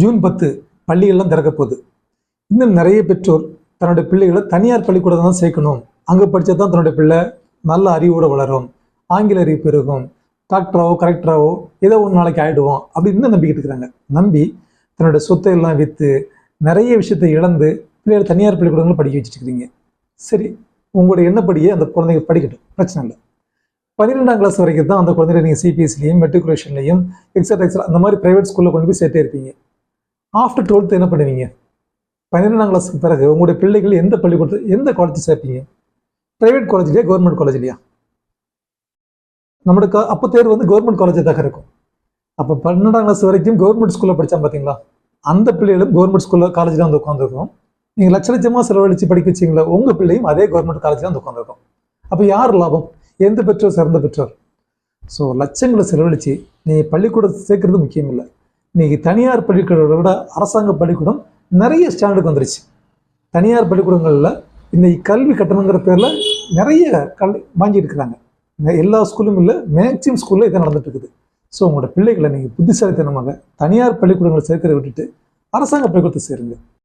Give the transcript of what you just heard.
June பத்து பள்ளிகள்லாம் திறக்க போகுது இன்னும் நிறைய பெற்றோர் தன்னுடைய பிள்ளைகளை தனியார் பள்ளிக்கூடம் தான் சேர்க்கணும். அங்கே படித்தா தான் தன்னுடைய பிள்ளை நல்ல அறிவோடு வளரும். ஆங்கில அறிவு பெருகும். டாக்டராவோ கரெக்டராவோ ஏதோ ஒரு நாளைக்கு ஆகிடுவோம் அப்படின்னு நம்பிக்கிட்டு இருக்கிறாங்க. நம்பி தன்னுடைய சொத்தை எல்லாம் விற்று நிறைய விஷயத்தை இழந்து பிள்ளைகளை தனியார் பள்ளிக்கூடங்களும் படிக்க வச்சுட்டுருக்கிறீங்க சரி உங்களுடைய எண்ணப்படியே அந்த குழந்தைங்க படிக்கட்டும். பிரச்சனை இல்லை. பன்னிரெண்டாம் கிளாஸ் வரைக்கும் தான் அந்த குழந்தைங்க நீங்கள் சிபிஎஸ்சிலையும் மெட்ரிகுலேஷன்லையும் எக்ஸட்ரா எக்ஸட்ரா அந்த மாதிரி ப்ரைவேட் ஸ்கூலில் கொண்டு போய் சேர்த்தே இருப்பீங்க. ஆஃப்டர் டுவெல்த் என்ன பண்ணுவீங்க? பன்னிரெண்டாம் கிளாஸுக்கு பிறகு உங்களுடைய பிள்ளைகள் எந்த பள்ளிக்கூடத்தில் எந்த காலேஜ் சேர்ப்பீங்க? ப்ரைவேட் காலேஜ்லையா கவர்மெண்ட் காலேஜ்லையா நம்மளுக்கு அப்போ தேர்வு வந்து கவர்மெண்ட் காலேஜாக தான் இருக்கும். அப்போ பன்னெண்டாம் கிளாஸ் வரைக்கும் கவர்மெண்ட் ஸ்கூலில் படித்தா பார்த்தீங்களா அந்த பிள்ளைகளும் கவர்மெண்ட் ஸ்கூலில் காலேஜில் வந்து உட்காந்துருக்கோம் நீங்கள் லட்ச லட்சமாக செலவழித்து படிக்க வச்சிங்களா? உங்கள் பிள்ளையும் அதே கவர்மெண்ட் காலேஜில் வந்து உட்காந்துருக்கோம் அப்போ யார் லாபம்? எந்த பெற்றோர் சிறந்த பெற்றோர்? ஸோ லட்சங்களை செலவழித்து நீ பள்ளிக்கூடத்தை சேர்க்கறது முக்கியம் இல்லை இன்னைக்கு தனியார் பள்ளிக்கூடத்தை விட அரசாங்க பள்ளிக்கூடம் நிறைய ஸ்டாண்டர்டுக்கு வந்துருச்சு. தனியார் பள்ளிக்கூடங்களில் இன்னைக்கு கல்வி கட்டணங்கிற பேரில் நிறைய கல் வாங்கிட்டு இருக்கிறாங்க. எல்லா ஸ்கூலும் இல்லை மேக்சிமம் ஸ்கூலில் இதான் நடந்துட்டு இருக்குது. ஸோ உங்களோட பிள்ளைகளை நீங்கள் புத்திசாலித்தனமாக தனியார் பள்ளிக்கூடங்களை சேர்க்கிறத விட்டுட்டு அரசாங்க பள்ளிக்கூடத்தை சேருங்க.